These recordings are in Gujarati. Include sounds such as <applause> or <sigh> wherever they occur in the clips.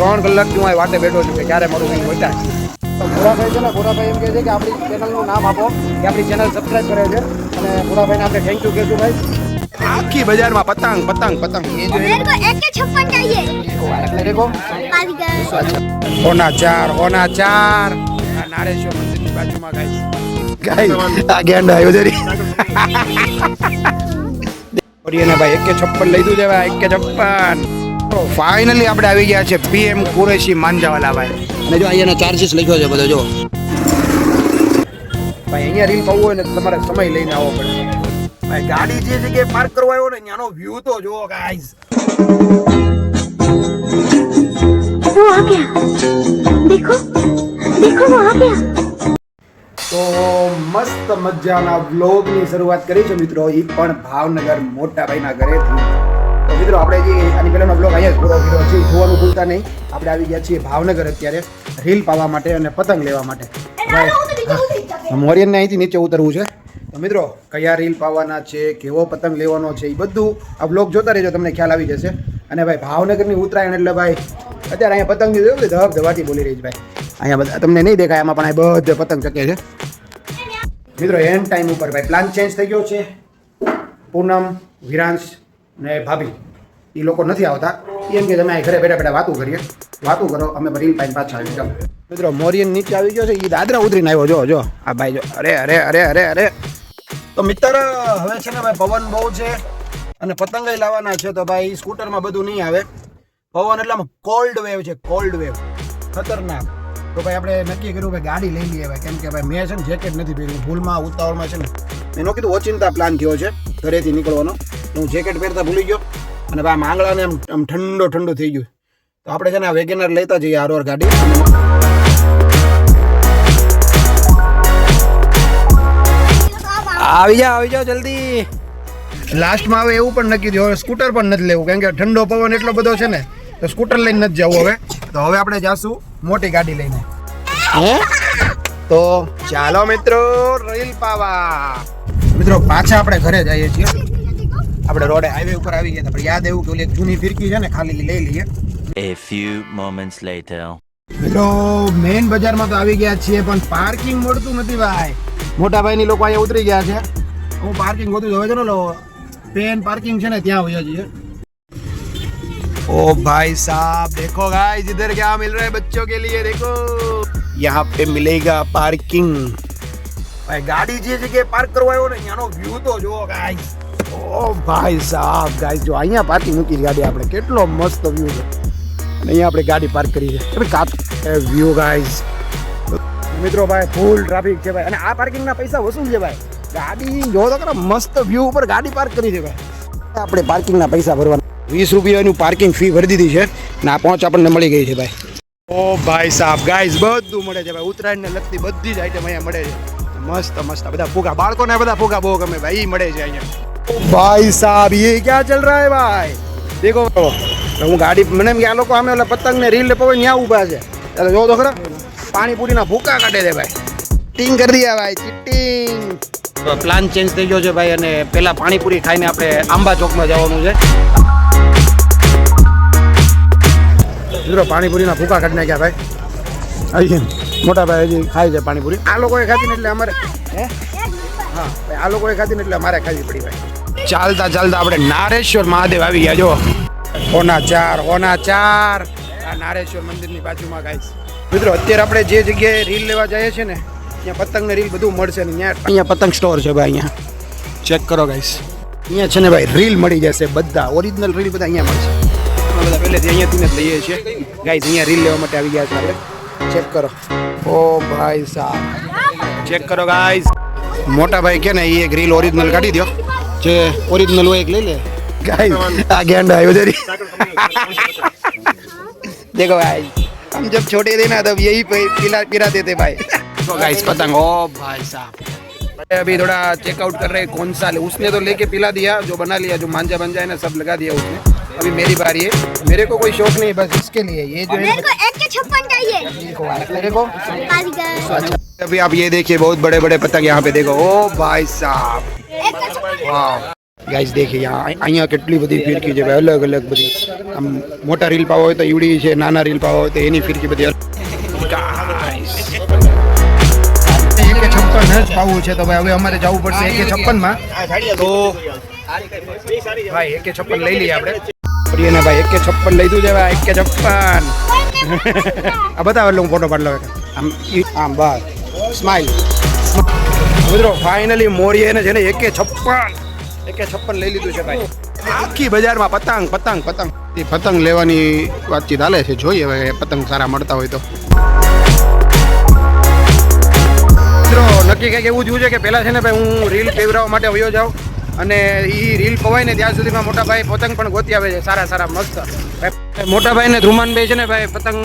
ત્રણ કલાકથી હું વાટે બેઠો છું કે ક્યારે મારું કંઈ બચાય તો ભોરાભાઈ છે ને ભોરાભાઈ એમ કહે છે કે આપણી ચેનલનું નામ આપો કે આપણી ચેનલ સબસ્ક્રાઈબ કરે છે. અને ભોરાભાઈને આપણે થેન્ક યુ કહેશું ભાઈ. આખી બજારમાં પતંગ પતંગ પતંગ. હોના ચાર ઓના ચાર. નારેશ્વર મંદિરની બાજુમાં ગાઈસ. આ ગેંડા આવ્યો જરી <laughs> ભાઈ એક કે છપ્પન લઈ દઉં છે એક કે છપ્પન. ફાઇનલી આપણે આવી ગયા છે પીએમ કુરેશી માંજાવાલા ભાઈ અને જો અહીંયાનો ચાર્જીસ લખ્યો છે બધો જો ભાઈ અહીંયા રીલ પાવું હોય ને તો તમારે સમય લઈને આવવો પડે ભાઈ ગાડી જે જગ્યાએ પાર્ક કરવા આવ્યો ને ત્યાંનો વ્યૂ તો જુઓ ગાઈસ वो आ गया देखो देखो वो आ गया તો મસ્ત મજાના વ્લોગની શરૂઆત કરી છે મિત્રો એ પણ ભાવનગર મોટા ભાઈના ઘરેથી તો મિત્રો આપણે જે આની પહેલાનો બ્લોક અહીંયા જ પૂરો કર્યો છે જોવાનું ભૂલતા નહીં. આપણે આવી ગયા છીએ ભાવનગર અત્યારે રીલ પાવા માટે અને પતંગ લેવા માટે. મોરિયનને અહીંથી નીચે ઉતરવું છે. તો મિત્રો કયા રીલ પાવાના છે કેવો પતંગ લેવાનો છે એ બધું આ બ્લોગ જોતા રહેજો તમને ખ્યાલ આવી જશે. અને ભાઈ ભાવનગરની ઉત્તરાયણ એટલે ભાઈ અત્યારે અહીંયા પતંગ જોયું ધબ ધબાટી બોલી રહી છે ભાઈ. અહીંયા બધા તમને નહીં દેખાય એમાં પણ આ બધે પતંગ ચકે છે. મિત્રો એન્ડ ટાઈમ ઉપર ભાઈ પ્લાન ચેન્જ થઈ ગયો છે. પૂનમ વિરાંશ ને ભાભી. એ લોકો નથી આવતા. એમ કે તમે ઘરે બેઠા બેઠા વાતું કરીએ. વાતું કરો, અમે રીલ પાઈને પાછા આવી જાઓ. મિત્રો, મોરિયન નીચે આવી ગયો છે એ દાદરા ઉતરીને આવ્યો, જો જો. આ ભાઈ, જો. અરે અરે અરે અરે અરે. તો મિત્ર, હવે છે ને ભાઈ પવન બહુ છે અને પતંગય લાવવાના છે, તો ભાઈ સ્કૂટરમાં બધું નહીં આવે. પવન એટલે કોલ્ડ વેવ છે કોલ્ડ વેવ ખતરનાક. તો ભાઈ આપણે નક્કી કર્યું કે ગાડી લઈ લઈએ, ભાઈ. કેમ કે ભાઈ મેં છે ને જેકેટ નથી પહેર્યું. ભૂલમાં, ઉતાવળમાં છે ને. એનો કીધું, ઓચિંતા પ્લાન થયો છે, ઘરેથી નીકળવાનો. હું જેકેટ પહેરતા ભૂલી ગયો. અને ભાઈ આંગળાને આમ આમ ઠંડો ઠંડો થઈ ગયું. તો આપણે છે ને આ વેગેનર લેતા જઈએ આરોર ગાડી. આવી જાઓ આવી જાઓ જલ્દી. લાસ્ટમાં હવે એવું પણ નક્કી થયું હવે સ્કૂટર પણ નથી લેવું કેમ કે ઠંડો પવન એટલો બધો છે ને તો સ્કૂટર લઈને નથી જવું હવે. તો હવે આપણે જાશું મોટી ગાડી લઈને. તો ચાલો મિત્રો રીલ પાવા. મિત્રો પાછા આપણે ઘરે જઈએ છીએ. આપણે રોડે હાઈવે ઉપર આવી ગયા હતા પણ યાદ એવું કે ઓલી એક જૂની ફિરકી છે ને ખાલી ઈ લઈ લઈએ A few moments later. મિત્રો મેઇન બજારમાં તો આવી ગયા છીએ પણ પાર્કિંગ મળતું નથી ભાઈ મોટા ભાઈની લોકો અહીંયા ઉતરી ગયા છે હું પાર્કિંગ ગોતું છું. હવે ચલો લો પેન પાર્કિંગ છે ને ત્યાં હોઈએ છીએ ओ भाई साहब देखो गाइस इधर क्या मिल रहा है बच्चों के लिए देखो यहाँ पे मिलेगा पार्किंग भाई गाड़ी જે જગ્યાએ પાર્ક કરવા આવ્યો ને ત્યાંનો વ્યૂ તો જુઓ ગાઈસ ઓ ભાઈ સાહેબ, ગાઈસ જો અહીંયા પાર્કિંગ મૂકી ગાડી આપણે, કેટલો મસ્ત વ્યૂ છે. અને અહીંયા આપણે ગાડી પાર્ક કરી છે. કાચ વ્યૂ ગાઈસ. મિત્રો ભાઈ ફૂલ ટ્રાફિક છે ભાઈ. અને આ પાર્કિંગના પૈસા વસૂલ છે ભાઈ. ગાડી જો તો ખરા, મસ્ત વ્યૂ ઉપર ગાડી પાર્ક કરી છે ભાઈ. આપણે પાર્કિંગના પૈસા ભરવાના. વીસ રૂપિયાનું પાર્કિંગ ફી ભરી દીધી છે. ને આ પહોંચ આપણને મળી ગઈ છે ભાઈ. ઓ ભાઈ સાહેબ, ગાઈસ બધું મળે છે ભાઈ. ઉત્તરાયણને લગતી બધી જ આઈટમ અહીંયા મળે છે. મસ્ત મસ્ત. બધા ફુગા બાળકોને બધા ફૂગા બહુ ગમે ભાઈ. મળે છે અહીંયા. ભાઈ સાહેબ ये क्या चल रहा है भाई देखो હું ગાડી મને એમ કે આ લોકો આમે ઓલા પતંગ ને રીલ પવન ત્યાં ઊભા છે એટલે જો તો ખરા પાણીપુરીના ભૂકા કાઢે છે ભાઈ ચીટિંગ કરી દીધા ભાઈ ચીટિંગ પ્લાન ચેન્જ થઈ ગયો છે ભાઈ અને પેલા પાણીપુરી ખાઈને આપણે આંબા ચોકમાં જવાનું છે મિત્રો પાણીપુરીના ભૂકા કાઢી નાખ્યા ભાઈ આવી મોટા ભાઈ હજી ખાય છે પાણીપુરી આ લોકોએ ખાધી ને એટલે અમારે હે હા. આ લોકોએ ખાધી ને એટલે અમારે ખાવી પડી ભાઈ. ચાલતા ચાલતા આપણે નારેશ્વર મહાદેવ આવી ગયા જો. હોના ચાર હોના ચાર. આ નારેશ્વર મંદિરની બાજુમાં ગાઈશ મિત્રો અત્યારે આપણે જે જગ્યાએ રીલ લેવા જઈએ છીએ ને ત્યાં પતંગ ને રીલ બધું મળશે ને અહીંયા અહીંયા પતંગ સ્ટોર છે ભાઈ અહીંયા. ચેક કરો ગાઈશ અહીંયા છે ને ભાઈ રીલ મળી જશે બધા. ઓરિજિનલ રીલ બધા અહીંયા મળશે. બધા પહેલેથી અહીંયાથી જ લઈએ છીએ. ગાઈસ અહીંયા રીલ લેવા માટે આવી ગયા છે આપણે. ચેક કરો. ઓ ભાઈ સાહેબ. ચેક કરો ગાઈસ મોટા ભાઈ કે ને એ એક રીલ ઓરિજિનલ કાઢી દો જે ઓરિજિનલ હોય એક લઈ લે ગાઈસ આ ગેંડા આવ્યો જરી देखो भाई हम जब छोटे थे ना तब यही पे- पिला पिराते थे भाई देखो गाइस पतंग ओ भाई साहब अभी थोड़ा चेकआउट कर रहे हैं कौन सा ले उसने तो लेके पिला दिया जो बना लिया जो मांझा बन जाए ना सब लगा दिया उसने अभी मेरी बारी है मेरे को कोई शौक नहीं बस इसके लिए ये जो है मेरे को एक के छप्पन चाहिए देखो मेरे को कारीगर अच्छा अभी आप ये देखिए बहुत बड़े बड़े पतंग यहाँ पे देखो ओ भाई साहब एक का छप्पन वाह ગાઈસ દેખી અહીંયા કેટલી બધી ફિરકી છે ભાઈ અલગ અલગ બધી આમ મોટા રીલ પાવા હોય તો ઈવડી છે નાના રીલ પાવા હોય તો એની ફિરકી બધી અલગ ગાઈસ એકે છપ્પન જ પાવું છે તો ભાઈ હવે અમારે જવું પડશે એકે છપ્પનમાં તો ભાઈ એકે છપ્પન લઈ લઈએ આપણે પ્રિયને ભાઈ એકે છપ્પન લઈ દઉં છે ભાઈ એકે છપ્પન આ બતાવો એટલે હું ફોટો પાડ લઉં આમ ઈ- આમ બસ સ્માઈલ મિત્રો ફાઇનલી મોરીએ છે ને એકે છપ્પન એકે છપ્પન લઈ લીધું છે ભાઈ. આખી બજારમાં પતંગ પતંગ પતંગ. એ પતંગ લેવાની વાતચીત હાલે છે. જોઈએ હવે પતંગ સારા મળતા હોય તો. મિત્રો નક્કી કંઈક એવું જોયું છે કે પહેલાં છે ને ભાઈ હું રીલ કેવરાવવા માટે વયો જાઉં અને એ રીલ પવાય ને ત્યાં સુધીમાં મોટા ભાઈ પતંગ પણ ગોતી આવે છે. સારા સારા મસ્ત. મોટા ભાઈ ને ધ્રુમાનભાઈ છે ને ભાઈ પતંગ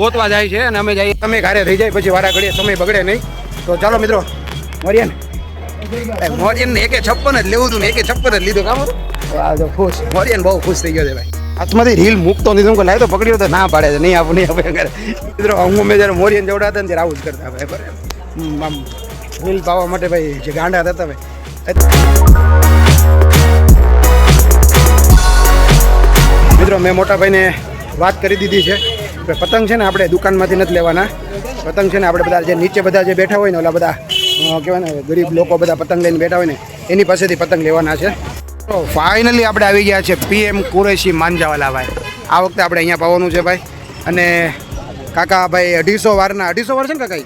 ગોતવા જાય છે અને અમે જઈએ. તમે ઘરે થઈ જાય પછી વારા ઘડીએ સમય બગડે નહીં. તો ચાલો મિત્રો મળીએ ને. મોરિયન ને એકે છપ્પન જ લેવું હતું ને એકે છપ્પન જ લીધું કામ હતું? તો ખુશ. મોરિયન બહુ ખુશ થઈ ગયો છે ભાઈ. હાથમાંથી રીલ મૂકતો નથી. કે લાય તો પકડ્યો તો ના પાડે છે. નહીં આપું નહીં આપે ઘરે મિત્રો હું મેં જ્યારે મોરિયન જોડાતા ને ત્યારે આવું જ કરતા ભાઈ બરાબર. આમ રીલ પાવા માટે ભાઈ જે ગાંડા થતા ભાઈ. મિત્રો મેં મોટા ભાઈને વાત કરી દીધી છે. પતંગ છે ને આપણે દુકાનમાંથી નથી લેવાના. પતંગ છે ને આપણે બધા જે નીચે બધા જે બેઠા હોય ને ઓલા બધા કહેવાય ને ગરીબ લોકો બધા પતંગ લઈને બેઠા હોય ને એની પાસેથી પતંગ લેવાના છે. તો ફાઇનલી આપણે આવી ગયા છે પીએમ કુરેશી માંજાવાલા ભાઈ. આ વખતે આપણે અહીંયા પાવાનું છે ભાઈ. અને કાકા ભાઈ અઢીસો વારના અઢીસો વાર છે ને કાકા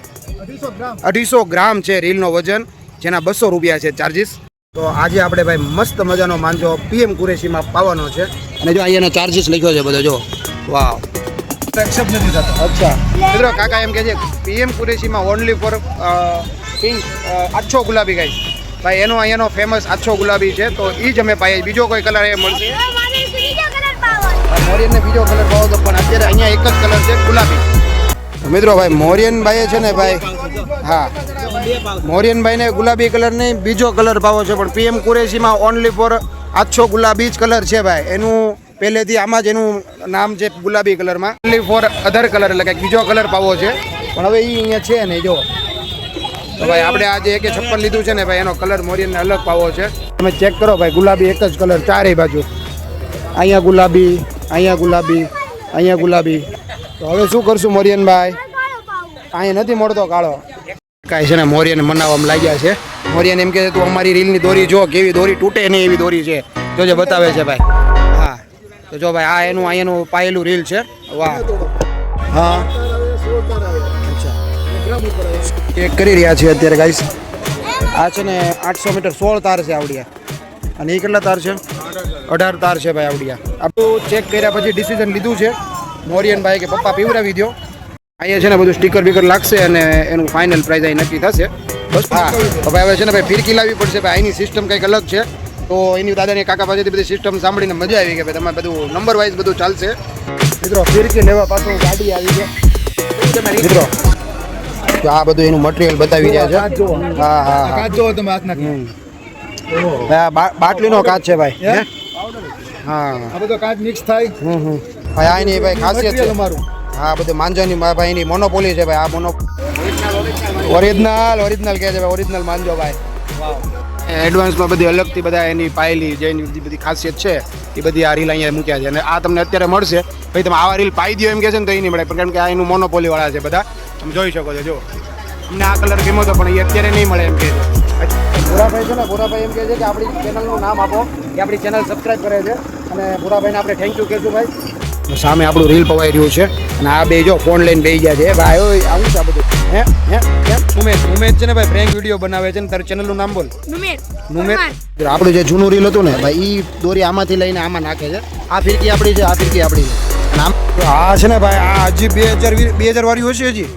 અઢીસો ગ્રામ. છે રીલનો વજન જેના બસો રૂપિયા છે ચાર્જીસ તો આજે આપણે ભાઈ મસ્ત મજાનો માંજો પીએમ કુરેશીમાં પાવાનો છે. અને જો અહીંયાનો ચાર્જીસ લખ્યો છે બધો જો. વાવ એક્સેપ્ટ નથી થતો. અચ્છા. મિત્રો કાકા એમ કહે છે પીએમ કુરેશીમાં ઓનલી ફોર પિંક આછો ગુલાબી ગાય. ભાઈ એનો અહીંયાનો ફેમસ આછો ગુલાબી છે તો એ જ અમે પાઈએ. બીજો કોઈ કલર એ મળશે? મોરિયનને બીજો કલર પાવો તો પણ અત્યારે અહીંયા એક જ કલર છે ગુલાબી. મિત્રો ભાઈ મોરિયન ભાઈએ છે ને ભાઈ હા. મોરિયન ભાઈને ગુલાબી કલર નહીં બીજો કલર ભાવો છે પણ પીએમ કુરેશીમાં ઓનલી ફોર આછો ગુલાબી જ કલર છે ભાઈ. એનું પહેલેથી આમાં જ એનું નામ છે ગુલાબી કલરમાં. ઓનલી ફોર અધર કલર એટલે કંઈક બીજો કલર પાવો છે. પણ હવે એ અહીંયા છે ને જો. તો ભાઈ આપણે આજે એક છપ્પન લીધું છે ને ભાઈ, એનો કલર મોરિયનને અલગ પાવો છે. તમે ચેક કરો ભાઈ, ગુલાબી એક જ કલર ચારેય બાજુ. અહીંયા ગુલાબી અહીંયા ગુલાબી અહીંયા ગુલાબી. તો હવે શું કરશું મોરિયનભાઈ અહીંયા નથી મળતો કાળો. કાંઈ છે ને, મોરિયન મનાવવામાં લાગ્યા છે. મોરિયન એમ કે તું અમારી રીલની દોરી જો, કેવી દોરી તૂટે નહીં એવી દોરી છે. જોજે બતાવે છે ભાઈ. તો જો ભાઈ, આ એનું અહીંયાનું પાયેલું રીલ છે. વાહ. હા. એક કરી રહ્યા છીએ અત્યારે ગાઈસ આ છે ને આઠસો મીટર સોળ તાર છે આવડિયા. અને એ કેટલા તાર છે? અઢાર તાર છે ભાઈ આવડિયા. આપણું ચેક કર્યા પછી ડિસિઝન લીધું છે. મોરિયન ભાઈ કે પપ્પા પીવડાવી દો અહીંયા છે ને બધું સ્ટીકર બીકર લાગશે અને એનું ફાઇનલ પ્રાઇઝ અહીં નક્કી થશે. બસ. હા. ભાઈ, હવે છે ને ભાઈ, ફિરકી લાવવી પડશે. ભાઈ, અહીંની સિસ્ટમ કંઈક અલગ છે. તો એની દાદાની કાકા પાસેથી બધી સિસ્ટમ સાંભળીને મજા આવી કે ભાઈ તમે બધું નંબર વાઇઝ બધું ચાલશે. મિત્રો ફિરકી લેવા પાછું ગાડી આવી છે. મિત્રો તો આ બધું એનું મટીરિયલ બતાવી રહ્યા છે. હા હા કાચ તમે હાથના. હમ. હા, બાટલીનો કાચ છે ભાઈ. હે? આ બધો કાચ મિક્સ થાય. હમ હમ. ભાઈ આ એની ભાઈ ખાસિયત છે. અમારું. હા બધું માંજાની ભાઈ એની મોનોપોલી છે ભાઈ. આ મોનો ઓરિજિનલ ઓરિજિનલ કહે છે ભાઈ ઓરિજિનલ માંજો ભાઈ. એડવાન્સમાં બધી અલગથી બધા એની પાયેલી જે એની બધી બધી ખાસિયત છે, એ બધી આ રીલ અહીંયા મૂક્યા છે. અને આ તમને અત્યારે મળશે. ભાઈ, તમે આવા રીલ પાઈ દો એમ કહે છે ને તો એ નહીં મળે પણ કારણ કે આ એનું મોનોપોલીવાળા છે બધા. તમે જોઈ શકો છો જો અમને આ કલર ગમ્યો હતો પણ એ અત્યારે નહીં મળે એમ કહે છે. ભૂરાભાઈ છે ને, ભોરાભાઈ એમ કહે છે કે આપણી ચેનલનું નામ આપો, કે આપણી ચેનલ સબસ્ક્રાઈબ કરે છે. અને ભોરાભાઈને આપણે થેન્ક યુ કહેશું ભાઈ. સામે આપણું રીલ પવાઈ રહ્યું છે. અને આ બે જો ફોન લઈને બેસી ગયા છે. ભાઈ ઓય આવું છે આ બધું? હે હે કેમ? ઉમેશ ઉમેશ છે ને ભાઈ પ્રેન્ક વીડિયો બનાવે છે ને ચેનલ ચેનલનું નામ બોલ. નુમેર આપણું જે જૂનું રીલ હતું ને ભાઈ ઈ દોરી આમાંથી લઈને આમાં નાખે છે. આ ફિરકી આપણી છે આ ફિરકી આપણી છે. અને આમ આ છે ને ભાઈ આ હજી બે હજાર બે હજાર વાળી હશે હજી.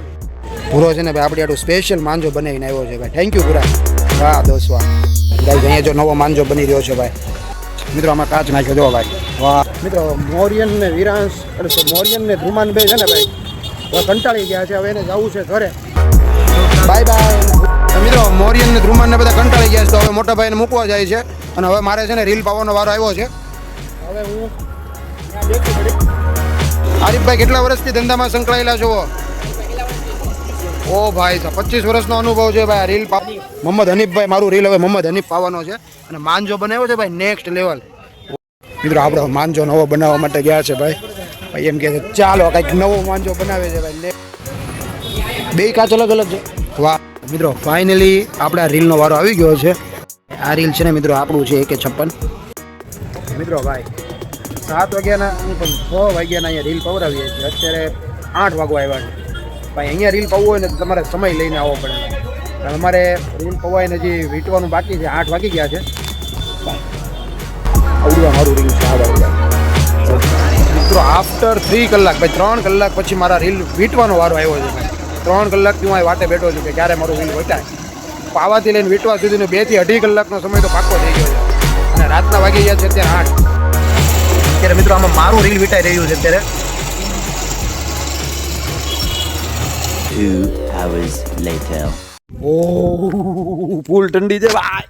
પૂરો છે ને ભાઈ આપણે આટલું સ્પેશિયલ માંજો બનાવીને આવ્યો છે ભાઈ. થેન્ક યુ પૂરા વાહ દોસ્ત વાહ. અહીંયા જો નવો માંજો બની રહ્યો છે ભાઈ. મિત્રો આમાં કાચ નાખ્યો જો ભાઈ. વાહ. મિત્રો મોરિયન ને વિરાંશ એટલે મોરિયન ને ધ્રુમાન બે છે ને ભાઈ કંટાળી ગયા છે હવે એને જવું છે ઘરે. બાય બાય મિત્રો મોરિયન ને ધ્રુમાન ને બધા કંટાળી ગયા છે તો હવે મોટા ભાઈને મૂકવા જાય છે. અને હવે મારે છે ને રીલ પાવાનો વારો આવ્યો છે. હવે હું આરીફભાઈ કેટલા વર્ષથી ધંધામાં સંકળાયેલા છો? ઓ ભાઈ પચીસ વર્ષનો અનુભવ છે ભાઈ રીલ પા મોહમ્મદ હનીફભાઈ મારું રીલ હવે મોહમ્મદ હનીફ પાવાનો છે. અને માંજો બનાવ્યો છે ભાઈ નેક્સ્ટ લેવલ મિત્રો, આપણે માંજો નવો બનાવવા માટે ગયા છે ભાઈ. ભાઈ એમ કહે છે, ચાલો કંઈક નવો માંજો બનાવે છે ભાઈ. બે કાચ અલગ અલગ છે. વાહ. મિત્રો ફાઇનલી આપણા રીલનો વારો આવી ગયો છે. આ રીલ છે ને મિત્રો, આપણું છે એકે છપ્પન. મિત્રો, ભાઈ, સાત વાગ્યાના પણ છ વાગ્યાના અહીંયા રીલ પવરાવીએ છીએ. અત્યારે આઠ વાગવા આવ્યા છે. ભાઈ, અહીંયા રીલ પવવું હોય ને તો તમારે સમય લઈને આવવો પડે. અમારે રીલ પવાઈને હજી વીંટવાનું બાકી છે, આઠ વાગી ગયા છે. આવડું મારું રીલ છે. આ વાગ્યા મિત્રો આફ્ટર થ્રી કલાક ભાઈ ત્રણ કલાક પછી મારા રીલ વીંટવાનો વારો આવ્યો છે ભાઈ. ત્રણ કલાકથી હું વાટે બેઠો છું કે ક્યારે મારું રીલ વટાય. પાવાથી લઈને વીંટવા સુધીનો બેથી અઢી કલાકનો સમય તો પાકો થઈ ગયો છે. અને રાતના વાગી ગયા છે અત્યારે આઠ. અત્યારે મિત્રો આમાં મારું રીલ વીંટાઈ રહ્યું છે અત્યારે. Two hours later. ઓ ફૂલ ઠંડી છે ભાઈ.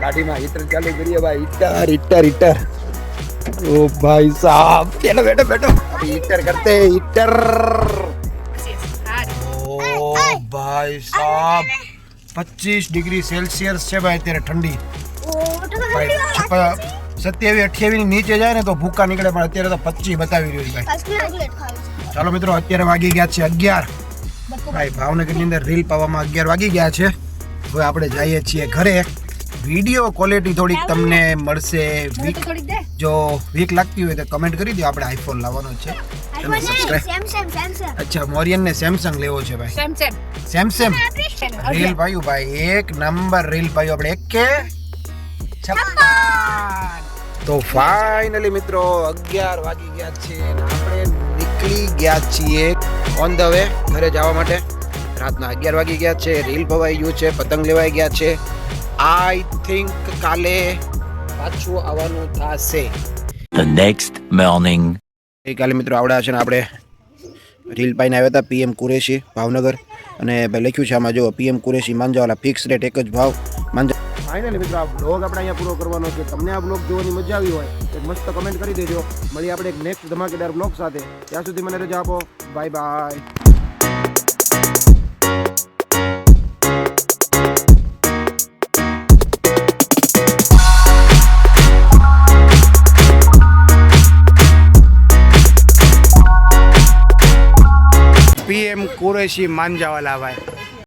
ગાડીમાં હિટર ચાલુ કરીએ ભાઈ. Hitter hitter hitter. ઓ ભાઈ સાહેબ બેઠો બેઠો બેટો હિટર કરતે, હિટર. ઓ ભાઈ સાહેબ 25 ડિગ્રી સેલ્સિયસ છે ભાઈ અત્યારે ઠંડી. સત્યાવી અઠ્યાવી ની નીચે જાય ને તો ભૂકા નીકળે, પણ અત્યારે તો પચીસ બતાવી રહ્યું ભાઈ. ચાલો મિત્રો, અત્યારે વાગી ગયા છે અગિયાર. ભાઈ ભાવનગરની અંદર રીલ પાવામાં અગિયાર વાગી ગયા છે. હવે આપણે જઈએ છીએ ઘરે. વીડિયો ક્વોલિટી થોડીક તમને મળશે વીક જો વીક લાગતી હોય તો કમેન્ટ કરી દો આપણે આઈફોન લાવવાનો છે. અને સબસ્ક્રાઇબ અચ્છા મોરિયન ને સેમસંગ લેવો છે ભાઈ. સેમસંગ રીલ ભાઈ ભાઈ એક નંબર રીલ ભાઈ આપણે એક કે છપ્પન. તો ફાઇનલી મિત્રો અગિયાર વાગી ગયા છે આપણે નીકળી ગયા છીએ ઓન ધ વે ઘરે જવા માટે. રાતના અગિયાર વાગી ગયા છે. રીલ ભવાઈ ગયું છે. પતંગ લેવાઈ ગયા છે. આઈ થિંક કાલે પાછું આવવાનું થશે. નેક્સ્ટ next એ કાલે મિત્રો આવડ્યા છે ને આપણે રીલ પાઈને આવ્યા હતા પીએમ કુરેશી ભાવનગર. અને ભાઈ લખ્યું છે આમાં જો PM Qureshi Manjawala fix rate એક જ ભાવ માંજા ફાઇનલી મિત્રો આ બ્લોગ આપણે અહીંયા પૂરો કરવાનો છે. તમને આ બ્લોગ જોવાની મજા આવી હોય તો એક મસ્ત કમેન્ટ કરી દેજો. મળીએ આપણે એક નેક્સ્ટ ધમાકેદાર બ્લોગ સાથે. ત્યાં સુધી મને રજા આપો. Bye bye PM Qureshi Manjawala ભાઈ